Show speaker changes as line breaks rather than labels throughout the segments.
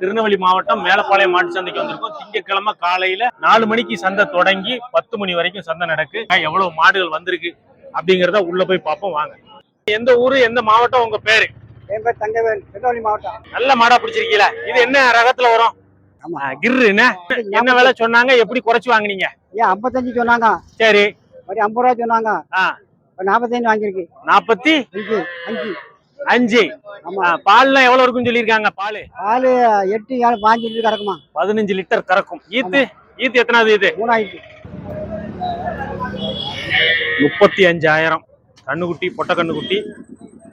திருநெல்வேலி மாவட்டம் மேலப்பாளையம் மாட்டு சந்தைக்கு வந்திருக்கோம். திங்கட்கிழமை காலையில நாலு மணிக்கு சந்தை தொடங்கி பத்து மணி வரைக்கும் சந்தை நடக்கு. எவ்வளவு மாடுகள் வந்திருக்கு அப்படிங்கறத உள்ள போய் பார்ப்போம் வாங்க. எந்த ஊரு எந்த மாவட்டம் உங்க பேரு?
என் பேர் தங்கவேல் திருநெல்வேலி மாவட்டம்.
நல்ல மாடா பிடிச்சிருக்கீங்களா? இது என்ன ரகத்துல வரும்? கிர்ரு என்ன? விலை சொன்னாங்க? எப்படி குறைச்சு வாங்குனீங்க?
ஏன் ஐம்பத்தஞ்சு சொன்னாங்க.
சரி.
ஒரு ஐம்பது ரூபா சொன்னாங்க. நாற்பத்தஞ்சு வாங்கியிருக்கு.
நாற்பத்தி
அஞ்சு. அஞ்சு.
பால்லாம் எவ்வளவு இருக்குன்னு சொல்லியிருக்காங்க பால்.
பால் எட்டு ஏழு பாஞ்சு லிட்டர் கறக்குமா?
பதினஞ்சு லிட்டர் கறக்கும். ஈத்து ஈத்து எத்தனாவது இது
மூணாயிரத்து.
முப்பத்தி அஞ்சாயிரம் கண்ணுக்குட்டி பொட்டை கண்ணுக்குட்டி.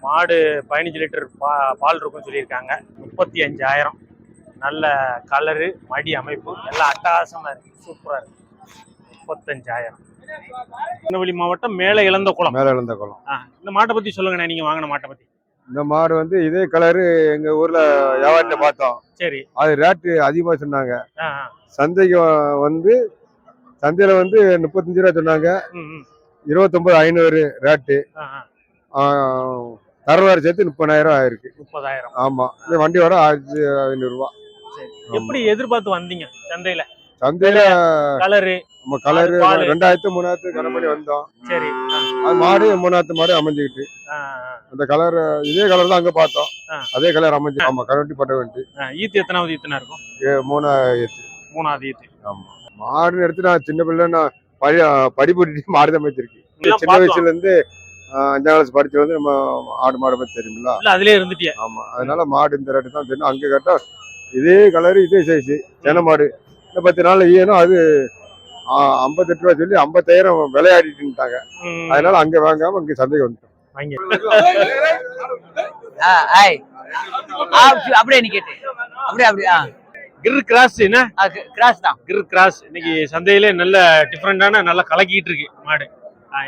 மாடு பதினஞ்சு லிட்டர் பா பால் இருக்கும்னு சொல்லியிருக்காங்க. முப்பத்தி அஞ்சாயிரம் நல்ல கலரு மடி அமைப்பு. எல்லாம் அட்டகாசமா இருக்கு. சூப்பரா இருக்கு. முப்பத்தஞ்சாயிரம். திருநெல்வேலி மாவட்டம் மேலே இழந்த குளம்
மேல இழந்த குளம்
ஆ, இந்த மாட்டை பத்தி சொல்லுங்கண்ணே நீங்க வாங்கின மாட்டை பத்தி.
இந்த மாடு வந்து இதே கலரு எங்க ஊர்ல வியாபாரத்தை பார்த்தோம்.
சரி.
அது ரேட்டு அதிகமா சொன்னாங்க. சந்தைக்கு வந்து சந்தையில வந்து முப்பத்தஞ்சு ரூபா சொன்னாங்க. இருபத்தொன்பது ஐநூறு ரேட்டு. தரவாறு சேர்த்து முப்பதாயிரம் ஆயிருக்கு.
முப்பதாயிரம்.
ஆமா. இந்த வண்டி வர ஆயிரத்தி ஐநூறு ரூபா.
சரி. எப்படி எதிர்பார்த்து வந்தீங்க சந்தையில?
சந்தையில
கலரு
நம்ம கலரு. ரெண்டாயிரத்து மூணாயிரத்து பண்ணி வந்தோம்.
சரி.
அது மாடு மூணாயிரத்து மாடு அமைஞ்சுக்கிட்டு. அந்த கலர் இதே கலர் தான் அங்க பார்த்தோம். அதே கலர் அமைஞ்சு ஆமா கரண்டி பட்ட வண்டி.
ஈத்து எத்தனாவது ஈத்துனா இருக்கும்?
ஏ- மூணாயிரத்து
மூணாவது ஈத்து.
ஆமா. மாடுன்னு எடுத்து நான் சின்ன பிள்ளை நான் படி படி போட்டுட்டு மாடு தான் வச்சிருக்கேன் சின்ன. வயசுல இருந்து அஞ்சாம் கிளாஸ் படிச்சது வந்து நம்ம ஆடு மாடு பத்தி தெரியுமில்ல
அதுலயே இருந்துட்டியே.
ஆமா. அதனால மாடு இந்த ரேட்டு தான் தெரியும். அங்க கேட்டா இதே கலர் இதே சைஸ் சென மாடு. இந்த பத்து நாள் ஈயனும் அது ஐம்பத்தெட்டு ரூபா சொல்லி ஐம்பத்தாயிரம் விளையாடிட்டுட்டாங்க. அதனால அங்க வாங்காம இங்க சந்தைக்கு வந்துட்டோம்.
அப்படியே நிக்கட்டு அப்படியே அப்படியே
கிர் கிராஸ் என்ன?
கிராஸ் தான்.
கிர் கிராஸ். இன்னைக்கு சந்தையிலே நல்ல டிஃப்ரெண்டான நல்லா கலக்கிட்டு இருக்கு மாடு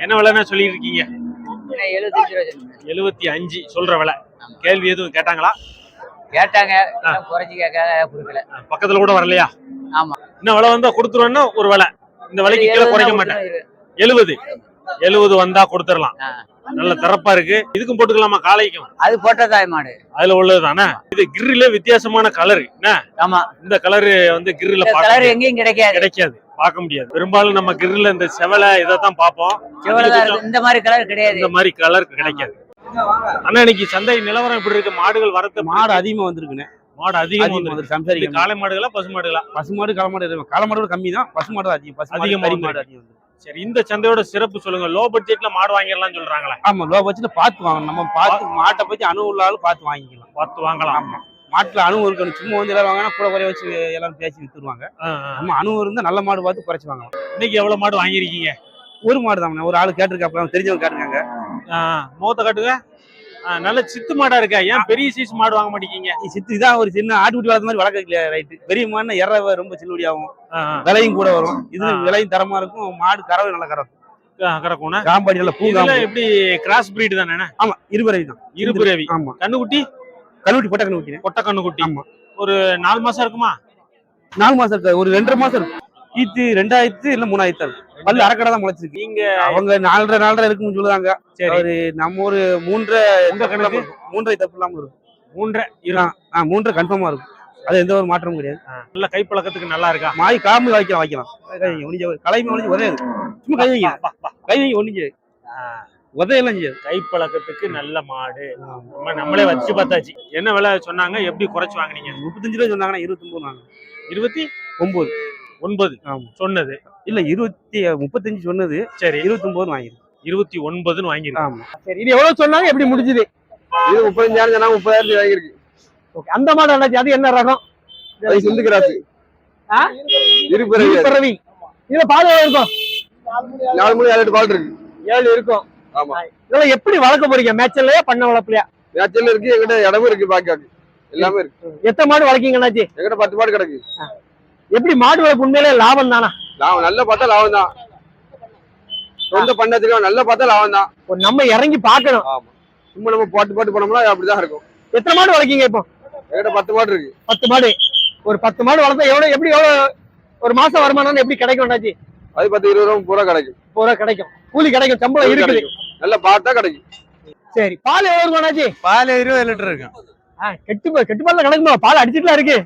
என்ன விலைன்னு சொல்லிட்டு இருக்கீங்க. எழுபத்தி அஞ்சு சொல்ற விலை. கேள்வி எதுவும் கேட்டாங்களா?
கேட்டாங்க. எல்லாம் குறைச்சு கேட்காத கொடுக்கல.
பக்கத்துல கூட வரலையா?
ஆமா.
இன்னும் விலை வந்தா கொடுத்துருவோம்னா ஒரு விலை. இந்த விலைக்கு கீழே குறைக்க
தான்
மாட்டேன். எழுபது. எழுபது வந்தா கொடுத்துடலாம். நல்ல திறப்பா இருக்கு. இதுக்கும் போட்டுக்கலாமா? காளைக்கும்.
அது போட்டதாய் மாடு.
அதுல உள்ளது தானே இது கிரில வித்தியாசமான கலர் என்ன?
ஆமா.
இந்த கலர் வந்து கிரில
கலர். எங்கேயும் கிடைக்காது.
கிடைக்காது. பார்க்க முடியாது. பெரும்பாலும் நம்ம கிரில இந்த செவலை இதைத்தான் பார்ப்போம்.
இவ்வளவுதான் இருக்கு. இந்த மாதிரி கலர் கிடையாது.
இந்த மாதிரி கலர் கிடைக்காது. அண்ணா இன்னைக்கு சந்தை நிலவரம் எப்படி இருக்கு? மாடுகள் வரத்து
மாடு அதிகமா வந்திருக்குண்ணே.
மாடு அதிகம்
அதிகமா
வந்து
வந்துருக்கு சம்சாரி
காளை மாடுகளா பசு மாடுகளா?
பசுமாடு களமாடு இருக்கு. களமாடு கம்மி தான். பசுமாடு தான் அதிகம். பசுமாடு
அதிகமா
கறி
வந்திருக்கு.
மாடு அதிகம்.
சரி இந்த சந்தையோட சிறப்பு சொல்லுங்க. லோ பட்ஜெட்ல மாடு வாங்கிடலாம் சொல்றாங்களே?
ஆமா லோ பட்ஜெட்ல பார்த்து வாங்கணும். நம்ம பார்த்து மாட்டை பத்தி அணு உள்ளாலும் பார்த்து வாங்கிக்கலாம்.
பார்த்து வாங்கலாம்.
ஆமா. மாட்டுல அணு இருக்கணும். சும்மா வந்து எல்லாரும் வாங்கினா கூட குறைய வச்சு எல்லாரும் பேசி வித்துருவாங்க. நம்ம அணு இருந்தா நல்ல மாடு பார்த்து குறைச்சு வாங்கலாம்.
இன்னைக்கு எவ்வளவு மாடு வாங்கியிருக்கீங்க?
ஒரு மாடு தான் ஒரு ஆள் கேட்டிருக்காப்ல தெரிஞ்சவங்க கேட்டிருக்காங்க.
முகத்தை காட்டுங்க. நல்ல சித்து மாடா இருக்கா? ஏன் பெரிய சைஸ் மாடு வாங்க மாட்டேங்கீங்க
சித்து இதான் ஒரு சின்ன ஆட்டுக்குட்டி வளர்த்த மாதிரி வளர்க்கல ரைட்டு பெரிய மாடுனா இற ரொம்ப சில்லுடி ஆகும். விலையும் கூட வரும். இது. விலையும் தரமா இருக்கும். மாடு கறவை நல்ல கறவை.
ஆ, கறக்கும்னா?
காம்பாடி நல்ல பூ
எப்படி கிராஸ் பிரீடு தானே
ஆமா இருபறவை தான்.
இருபிறவி
ஆமா.
கண்ணுக்குட்டி?
கண்ணுக்குட்டி பொட்டை கண்ணுக்குட்டி.
கொட்டை கண்ணுக்குட்டி.
ஆமா.
ஒரு நாலு மாசம் இருக்குமா?
நாலு மாசம் இருக்கு. ஒரு ரெண்டரை மாசம் இருக்கு. ஈத்து ரெண்டாயிரத்து இல்ல மூணாயிரத்து இருக்கு. பல்லு அரைக்கடை தான் முளைச்சிருக்கு.
நீங்க
அவங்க நாலரை நாலரை இருக்குன்னு சொல்லுவாங்க
சரி.
ஒரு நம்ம ஒரு மூன்றரை மூன்றரை தப்பு இல்லாம இருக்கும்.
மூன்றரை
ஆ, ஆ, மூன்றரை கன்ஃபார்மா இருக்கும். அது எந்த ஒரு மாற்றமும் கிடையாது.
நல்ல கைப்பழக்கத்துக்கு நல்லா இருக்கா?
மாய் காமி வைக்கலாம் வைக்கலாம். கை. கலைமை ஒண்ணு. உதயாது சும்மா கை வைங்க. கை வைங்க செய்யாது உதயெல்லாம் செய்யாது.
கைப்பழக்கத்துக்கு நல்ல மாடு. நம்ம நம்மளே வச்சு பார்த்தாச்சு. என்ன விலை சொன்னாங்க? எப்படி குறைச்சு வாங்குனீங்க?
முப்பத்தஞ்சு ரூபா சொன்னாங்கன்னா இருபத்தி ஒன்பது வாங்க
இருபத்தி?
ஒன்பது
ஒன்பது. சொன்னது.
இல்ல இருபத்தி முப்பத்தஞ்சு சொன்னது.
சரி.
இருபத்தி ஒன்பது வாங்கிருக்கு
இருபத்தி ஒன்பதுன்னு வாங்கிருக்கோம்
ஆமா.
சரி இது எவ்வளவு சொன்னாங்க? எப்படி முடிஞ்சது?
இது முப்பத்தஞ்சாயிரம் சொன்னா முப்பதாயிரத்து வாங்கியிருக்கு
அந்த மாடு அண்ணாச்சி அது என்ன ரகம்?
சிந்து கிராஸ்
இதுல பால் எவ்வளவு இருக்கும்?
நாலு மணி ஏழு எட்டு பால் இருக்கு.
ஏழு இருக்கும்.
ஆமா.
இதெல்லாம் எப்படி வளர்க்க போறீங்க? மேட்சல்லையா பண்ண வளர்ப்புலையா?
மேட்சல் இருக்கு எங்கிட்ட இடமும் இருக்கு பாக்காக்கு எல்லாமே இருக்கு.
எத்தனை மாடு வளர்க்கீங்க அண்ணாச்சி?
எங்கிட்ட பத்து மாடு கிடக்கு.
எப்படி மாடு வளர்ப்பு உண்மையிலே லாபம் தானா?
லாபம் நல்ல பார்த்தா லாபம் தான். சொந்த பண்ணதுக்கு நல்ல பார்த்தா லாபம் தான்.
ஒரு நம்ம இறங்கி பார்க்கணும்.
ஆமா. சும்மா நம்ம போட்டு போட்டு போனோம்னா அப்படிதான் இருக்கும்.
எத்தனை மாடு வளர்க்கீங்க இப்போ?
எங்கிட்ட பத்து மாடு இருக்கு.
பத்து மாடு. ஒரு பத்து மாடு வளர்த்தா எவ்வளவு எப்படி எவ்வளவு ஒரு மாசம் வருமானம் எப்படி கிடைக்கும் அண்ணாச்சி?
அது பத்து இருபது ரூபா பூரா கிடைக்கும்.
பூரா கிடைக்கும். கூலி கிடைக்கும் சம்பளம் இருக்குது.
கிடைக்கும். நல்ல பார்த்தா கிடைக்கும்.
சரி பால் எவ்வளவு இருக்கும்
பால் இருபது லிட்டர் இருக்கும்.
ஆ, கெட்டு போ- கெட்டு பால்ல கிடக்குமா? பால் அடிச்சுட்டுலாம் இருக்கு.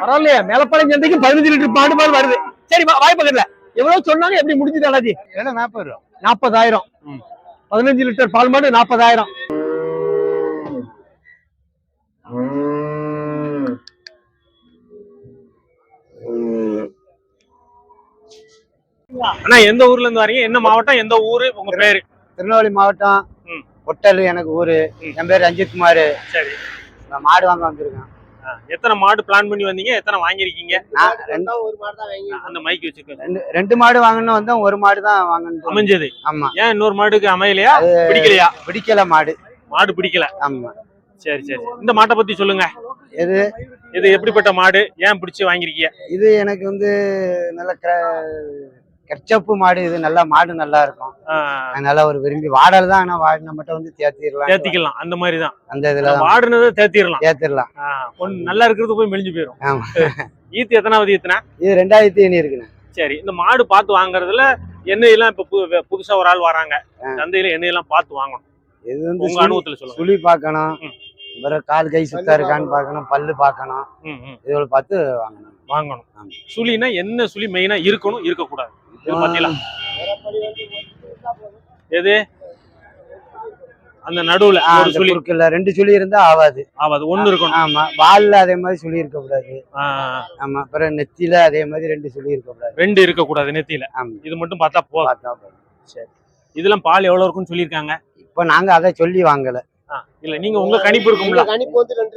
பரவாயில்லையே. மேலப்பாளையம் சந்தைக்கு பதினஞ்சு லிட்டர் மாடு பால் வருது. சரி வா- வாய் பக்கத்துல. எவ்வளவு சொன்னாங்க எப்படி முடிஞ்சது அண்ணாஜி
நாற்பது ரூபா.
நாற்பதாயிரம். பதினஞ்சு லிட்டர் பால் மாடு நாற்பதாயிரம்.
அண்ணா எந்த ஊர்ல இருந்து வரீங்க? என்ன மாவட்டம்? எந்த ஊரு? உங்க பேரு?
திருநெல்வேலி மாவட்டம். ஒட்டல் எனக்கு ஊரு. என் பேர் ரஞ்சித் குமார்.
சரி.
மாடு வாங்க வந்திருக்கேன்.
எத்தனை மாடு பிளான் பண்ணி வந்தீங்க? எத்தனை வாங்கிருக்கீங்க
நான் ரெண்டு
அந்த மைக் வச்சுக்கோங்க.
ரெண்டு ரெண்டு மாடு வாங்கணும் வந்தேன் ஒரு மாடு தான் வாங்கணும்
அமைஞ்சது.
ஆமா.
ஏன் இன்னொரு மாடுக்கு அமையலையா? பிடிக்கலையா?
பிடிக்கல மாடு.
மாடு பிடிக்கல.
ஆமா.
சரி சரி இந்த மாட்டை பத்தி சொல்லுங்க.
எது?
இது எப்படிப்பட்ட மாடு? ஏன் பிடிச்சு வாங்கிருக்கீங்க
இது எனக்கு வந்து நல்ல கெச்சப்பு மாடு இது நல்லா மாடு நல்லா இருக்கும். அதனால ஒரு விரும்பி வாடல் தான் ஆனா வாடின மட்டும் வந்து தேத்திடலாம்.
தேத்திக்கலாம் அந்த மாதிரி தான்
அந்த இதுல
வாடுனதை தேத்திடலாம்.
தேத்திடலாம்.
நல்லா இருக்கிறது போய் மெலிஞ்சு போயிடும்
ஆமா.
ஈத்து எத்தனாவது ஈத்துனா?
இது ரெண்டாயிரத்தி ஐநூறு இருக்குண்ணே
சரி இந்த மாடு பார்த்து வாங்குறதுல எண்ணெயெல்லாம் இப்ப பு- புதுசா ஒரு ஆள் வராங்க. சந்தையில எண்ணெயெல்லாம் பார்த்து வாங்கணும்.
இது வந்து
உங்க அனுபவத்துல சொல்லுங்க.
சுழி பார்க்கணும்.
ம்.
அப்புறம் கால் கை சுத்தா இருக்கான்னு பார்க்கணும். பல்லு பார்க்கணும். இதுகளை பார்த்து வாங்கணும்.
வாங்கணும். சுழினா என்ன சுழி மெயினா இருக்கணும் இருக்கக்கூடாது. இது எது? அந்த நடுவுல ஒரு சுழி.
குறுக்குல ரெண்டு சுழி இருந்தா ஆகாது
ஆகாது ஒண்ணு இருக்கணும்.
ஆமா. வால்ல அதே மாதிரி சுழி இருக்க கூடாது. ஆமா. அப்புறம் நெத்தியில அதே மாதிரி ரெண்டு சுழி இருக்க கூடாது.
ரெண்டு இருக்கக்கூடாது நெத்தியில
ஆமா.
இது மட்டும் பார்த்தா போதும்.
போதும்.
இதெல்லாம் பால் எவ்வளவு இருக்கும்னு சொல்லியிருக்காங்க?
இப்ப நாங்க அதை சொல்லி வாங்கல.
இல்ல நீங்க உங்க கணிப்பு இருக்கும்ல.
கணிப்பு வந்து ரெண்டு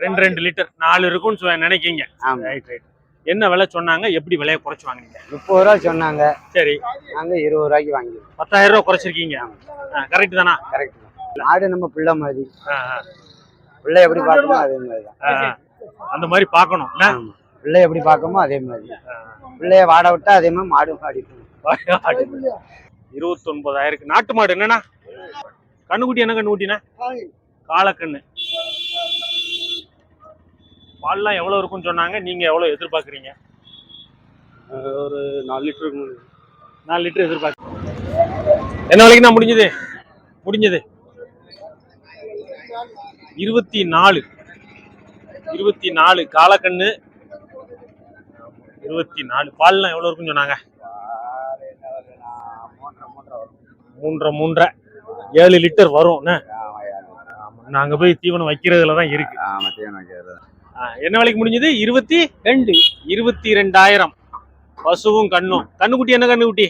ரெண்டு
ரெண்டு லிட்டர். நாலு இருக்கும்னு நினைக்கீங்க.
ஆமா.
ரைட் ரைட் என்ன விலை சொன்னாங்க? எப்படி விலையை குறைச்சு வாங்குனீங்க?
முப்பது ரூபா சொன்னாங்க.
சரி.
நாங்க இருபது ரூபாய்க்கு வாங்கிடுவோம்
பத்தாயிரம் ரூபாய் குறைச்சிருக்கீங்க. கரெக்ட் தானா?
கரெக்ட் மாடு நம்ம பிள்ளை மாதிரி. பிள்ளை எப்படி பார்க்கணுமோ அதே மாதிரி தான்.
அந்த மாதிரி பார்க்கணும்.
பிள்ளை எப்படி பார்க்கணுமோ அதே மாதிரி பிள்ளைய வாட விட்டா அதே மாதிரி மாடு அடிக்கணும்
இருபத்தி ஒன்பதாயிரம் நாட்டு மாடு என்னன்னா கண்ணுக்குட்டி என்ன கண்ணுக்குட்டினா காலக்கண்ணு பால்லாம் எவ்வளவு இருக்கும்னு சொன்னாங்க. நீங்க எவ்வளவு எதிர்பார்க்கறீங்க?
ஒரு நாலு லிட்டர் இருக்கும்
நாலு லிட்டர் எதிர்பார்க்க. என்ன விலைக்கு நான் முடிஞ்சது? முடிஞ்சது. இருபத்தி நாலு இருபத்தி நாலு காலக்கண்ணு. இருபத்தி நாலு பால்லாம் எவ்வளவு இருக்குன்னு சொன்னாங்க? மூன்றரை மூன்றரை. ஏழு லிட்டர் வரும் என்ன? ஆமா, நாங்க போய் தீவனம் வைக்கிறதுல தான் இருக்கு ஆ, என்ன விலைக்கு முடிஞ்சது? இருபத்தி ரெண்டு. இருபத்தி ரெண்டாயிரம் பசுவும் கண்ணும். கண்ணுக்குட்டி என்ன கண்ணுக்குட்டி?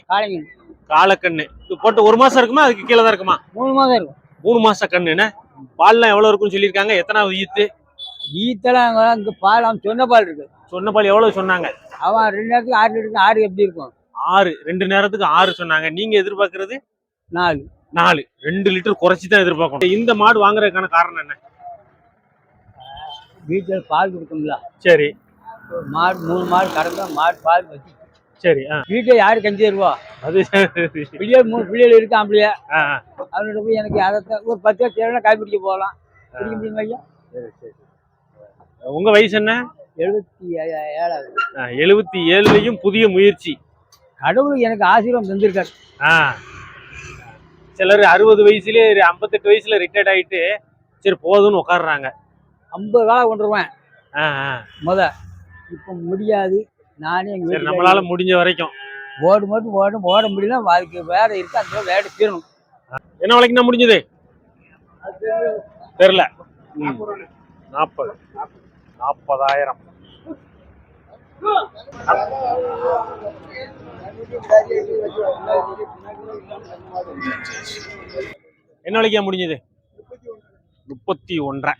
காலக்கண்ணு இது போட்டு ஒரு மாசம் இருக்குமா? அதுக்கு கீழே தான் இருக்குமா?
மூணு மாதம் இருக்கும்.
மூணு மாச கண்ணுன்னு பால்லாம் எவ்வளவு இருக்குன்னு சொல்லியிருக்காங்க? எத்தனாவது ஈத்து
ஈத்தெல்லாம் இங்க பால் அவன் சொன்ன பால் இருக்கு.
சொன்ன பால் எவ்வளவு சொன்னாங்க?
அவன் ரெண்டு நேரத்துக்கு ஆறு லிட்டருக்கு ஆறு எப்படி இருக்கும்?
ஆறு. ரெண்டு நேரத்துக்கு ஆறு சொன்னாங்க. நீங்க எதிர்பார்க்கறது?
நாலு.
நாலு. ரெண்டு லிட்டர் குறைச்சி தான் எதிர்பார்க்கணும். இந்த மாடு வாங்குறதுக்கான காரணம் என்ன?
வீட்டில் பால் கொடுக்கும்ல.
சரி.
மாடு மூணு மாடு கறந்தா மாடு பால் வச்சு
சரி ஆ.
வீட்டில் யாரு கஞ்சி தருவா?
அது
பிள்ளைகள் மூணு பிள்ளைகள் இருக்கு ஆம்பளைய
ஆ, ஆ.
அவனோட போய் எனக்கு அதை ஒரு பத்து பேர் தேவைன்னா காய் பிடிக்க போகலாம். பிடிக்க முடியுமா ஐயா
உங்க வயசு என்ன?
எழுபத்தி ஏழாவது.
எழுபத்தி ஏழுலயும் புதிய முயற்சி.
கடவுள் எனக்கு ஆசீர்வாதம் தந்திருக்காரு.
ஆ. சிலர் அறுபது வயசுலயே ஐம்பத்தெட்டு வயசுல ரிட்டையர்ட் ஆயிட்டு சரி போதும்னு உட்காடுறாங்க
ஐம்பது காலம் கொண்டுருவேன். முத. இப்போ முடியாது. நானே எங்கள்
சரி
வீட்டில்
நம்மளால முடிஞ்ச வரைக்கும்.
ஓடு மட்டும் ஓடும் ஓட முடியல. அதுக்கு வேலை இருக்கு. அந்த வேலை தீரணும்.
என்ன விலைக்கு நான் முடிஞ்சது? தெரியல. ம். நாற்பது நாற்பதாயிரம் என்ன விலைக்கா முடிஞ்சது? முப்பத்தி ஒன்றரை.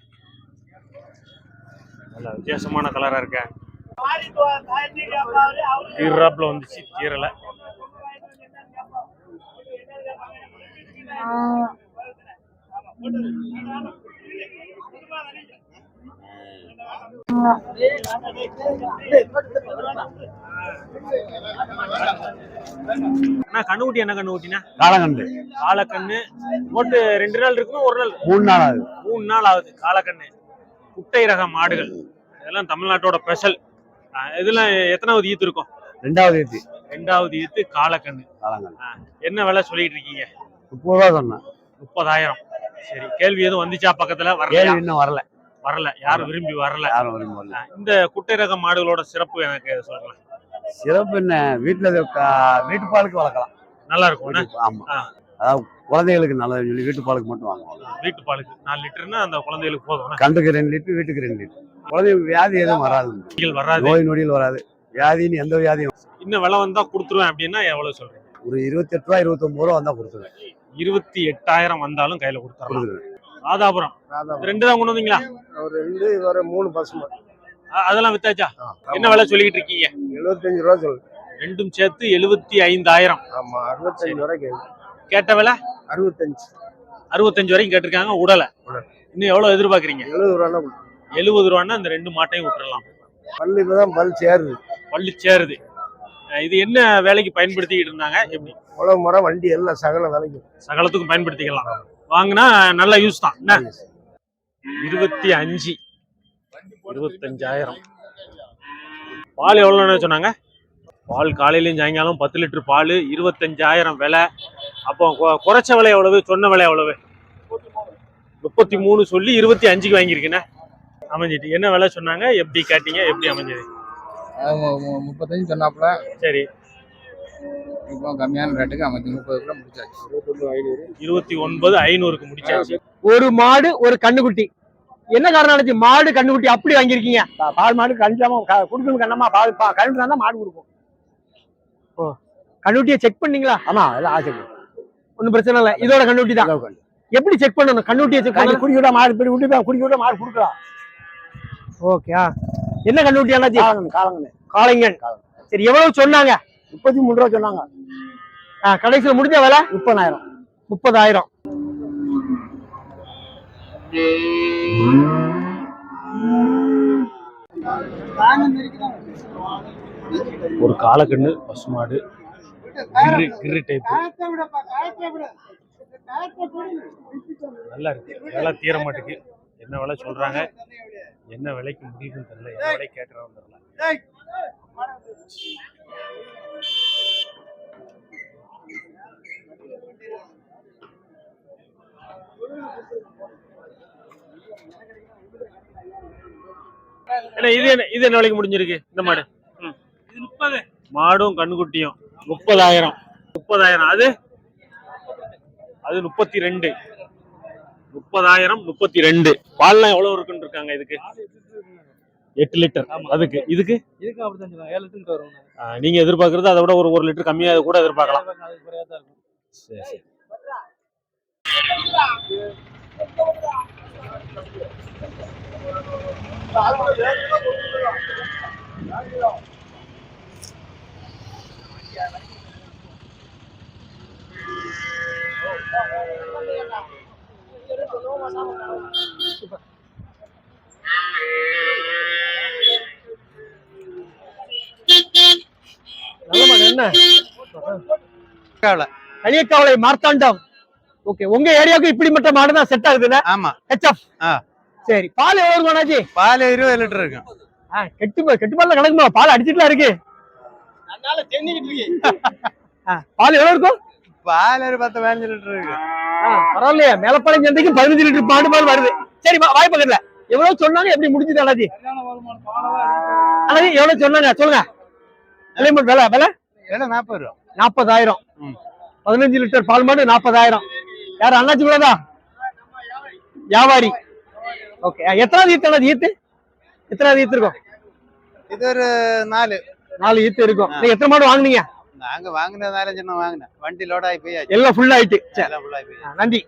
நல்ல வித்தியாசமான கலரா இருக்க தீர்றாப்புல வந்துச்சு தீரல. அண்ணா கண்ணுக்குட்டி என்ன கண்ணுக்குட்டினா
காலங்கண்டு
காலக்கண்ணு. போட்டு ரெண்டு நாள் இருக்குமா ஒரு நாள்?
மூணு நாள் ஆகுது.
மூணு நாள் ஆகுது காலக்கண்ணு. குட்டை ரக மாடுகள். இதெல்லாம் தமிழ்நாட்டோட ஸ்பெஷல் இதெல்லாம் எத்தனாவது ஈத்து இருக்கும்?
ரெண்டாவது ஏத்தி
ரெண்டாவது ஈத்து காலக்கண்ணு. என்ன விலை சொல்லிட்டு இருக்கீங்க?
முப்பது ரூபா சொன்னேன்.
முப்பதாயிரம். சரி கேள்வி எதுவும் வந்துச்சா பக்கத்துல? வரல
இன்னும் வரல.
வரல. யாரும் விரும்பி வரல.
யாரும் விரும்ப வரல.
இந்த குட்டை ரக மாடுகளோட சிறப்பு எனக்கு சொல்லுங்க
சிறப்பு என்ன? வீட்டுல வீட்டு பாலுக்கு வளர்க்கலாம்.
நல்லா இருக்கும்
ஆமா. அதாவது குழந்தைகளுக்கு நல்லதுன்னு சொல்லி வீட்டு பாலுக்கு மட்டும் வாங்குவாங்க.
வீட்டு பாலுக்கு நாலு லிட்டர்னா அந்த குழந்தைகளுக்கு போதும்
கண்டுக்கு ரெண்டு லிட்டர் வீட்டுக்கு ரெண்டு லிட்டர். குழந்தைங்களுக்கு வியாதி எதுவும் வராது.
வராது.
நோய் நொடியில் வராது. வியாதின்னு எந்த வியாதியும்
இன்னும் விலை வந்தா கொடுத்துருவேன் அப்படின்னா எவ்வளவு சொல்றீங்க?
ஒரு இருபத்தெட்டு ரூபா இருபத்தொன்பது ரூபா வந்தா கொடுத்துருவேன்.
இருபத்தி எட்டாயிரம் வந்தாலும் கையில
கொடுத்துருவேன்.
ராதாபுரம். ரெண்டு தான் கொண்டு வந்தீங்களா?
ஒரு ரெண்டு வர மூணு பசுமா.
அ- அதெல்லாம் வித்தாச்சா? என்ன விலை சொல்லிக்கிட்டு இருக்கீங்க?
எழுபத்தஞ்சு ரூபா சொல்லு
ரெண்டும் சேர்த்து எழுபத்தி ஐந்தாயிரம்.
ஆமா அறுபத்தஞ்சு ரூபா கேட்கு
கேட்ட விலை?
அறுபத்தஞ்சு.
அறுபத்தஞ்சு வரைக்கும் கேட்டிருக்காங்க உடலை. இன்னும் எவ்வளவு எதிர்பார்க்கறீங்க?
எழுபது ரூபா
எழுபது ரூபான்னா இந்த ரெண்டு மாட்டையும் விட்டுறலாம்.
பல்லு இப்பதான் பல் சேருது.
பள்ளி சேருது. இது என்ன வேலைக்கு பயன்படுத்திக்கிட்டு இருந்தாங்க? எப்படி?
உழவு மரம் வண்டி எல்லாம் சகல விலைக்கு
சகலத்துக்கும் பயன்படுத்திக்கலாம். வாங்கினா நல்ல யூஸ் தான். என்ன? இருபத்தி அஞ்சு. இருபத்தஞ்சாயிரம். பால் எவ்வளோன்னு சொன்னாங்க? பால் காலையிலயும் சாயங்காலம் பத்து லிட்டர் பால் இருபத்தஞ்சாயிரம் விலை. அப்போ குறைச்ச விலை எவ்வளவு? சொன்ன விலை எவ்வளவு? முப்பத்தி மூணு சொல்லி இருபத்தி அஞ்சுக்கு வாங்கியிருக்கேனே. அமைஞ்சிட்டு. என்ன விலை சொன்னாங்க? எப்படி கேட்டீங்க? எப்படி அமைஞ்சது?
முப்பத்தஞ்சு சொன்னாப்புல.
சரி.
இப்போ கம்மியான ரேட்டுக்கு அமைச்சு முப்பது கிலோ முடிச்சாச்சு.
இருபத்தி ஒன்பது ஐநூறுக்கு முடிச்சாச்சு.
ஒரு மாடு ஒரு கண்ணுக்குட்டி. என்ன காரணம் ஆச்சு மாடு கண்ணுக்குட்டி அப்படி வாங்கியிருக்கீங்க?
பா- பால் மாடு கணிச்சாம குடுக்கணும் கண்ணமா பால் பா கணிட்டு தான் மாடு கொடுக்கும்
கண்ணுக்குட்டியை செக் பண்ணீங்களா?
ஆமா எல்லாம் ஆசை
ஒன்றும் பிரச்சனை இல்லை. இதோட கண்ணுக்குட்டி தான். எப்படி செக் பண்ணணும்? கண்ணுக்குட்டியை செக் பண்ணணும்?
குடிக்க விட மாடு இப்படி விட்டு குடிக்க விட மாடு கொடுக்கலாம்.
ஓகே என்ன கண்ணுக்குட்டி அண்ணாச்சி?
காலங்கன்னு காலங்கன்னு
காளைங்கன் சரி எவ்வளவு சொன்னாங்க?
முப்பத்தி மூணு ரூபா சொன்னாங்க.
ஆ, கடைசியில முடிஞ்ச விலை?
முப்பதாயிரம்.
முப்பதாயிரம்.
ஒரு காலக்கண்ணு பசுமாடு கிரு கிரு டைப்பு நல்லா இருக்கு. விலை தீர மாட்டேங்குது. என்ன விலை சொல்கிறாங்க என்ன விலைக்கு முடியுதுன்னு தெரியல. என்ன விலை கேட்கறோம் தெரியல. இது என்ன இது என்ன விலைக்கு முடிஞ்சிருக்கு? இந்த மாடு. முப்பது. மாடும் கண்ணுக்குட்டியும். முப்பதாயிரம். முப்பதாயிரம். அது? அது முப்பத்தி ரெண்டு முப்பதாயிரம் முப்பத்தி ரெண்டு பால்லாம் எவ்வளவு இருக்குன்னு இருக்காங்க இதுக்கு? எட்டு லிட்டர். அதுக்கு. இதுக்கு?
இதுக்கு அப்படித்தான் ஏழு லிட்டர் வரும்
நீங்க எதிர்பார்க்கறது அதை விட ஒரு ஒரு லிட்டர் கம்மியா கூட எதிர்பார்க்கலாம். சரி சரி.
களியக்காவலை மார்த்தாண்டம். ஓகே உங்க ஏரியாவுக்கு இப்படிப்பட்ட மாடு தான் செட் ஆகுதுல்ல
ஆமா.
ஹெச்எஃப். சரி பால் எவ்வளவு இருக்கும்
பால் இருபது லிட்டர் இருக்கும்.
கெட்டு கெட்டு பால்ல கணக்குமா? பால் அடிச்சிட்டுலாம் இருக்கு. பால் எவ்வளவு இருக்கும்?
பால் ஒரு பத்து பதினஞ்சு லிட்டர் இருக்கு.
பரவாயில்லையே. மேலப்பாளையம் சந்தைக்கு பதினஞ்சு லிட்டர் பாண்டு பால் வருது. சரி வாய் பக்கத்துல எவ்வளவு சொன்னாங்க எப்படி முடிஞ்சது அண்ணாச்சி? அண்ணாச்சி எவ்வளவு சொன்னாங்க? சொல்லுங்க. விலை விலை விலை?
ஏன்னா நாற்பது ரூபா.
நாற்பதாயிரம்.
ம்.
பதினஞ்சு லிட்டர் பால் மாடு நாற்பதாயிரம். யார் அண்ணாச்சி கூடதா வியாபாரி. ஓகே. எத்தனாவது ஈத்து அண்ணாச்சி? ஈத்து? எத்தனாவது ஈத்து இருக்கும்?
இது ஒரு நாலு.
நாலு ஈத்து இருக்கும். நீங்க எத்தனை மாடு வாங்குனீங்க?
நாங்க வாங்கின நாலஞ்சு எண்ணம் வாங்கினேன். வண்டி லோட் ஆகி போயாச்சு.
எல்லாம் ஃபுல் ஆயிட்டு. நன்றி.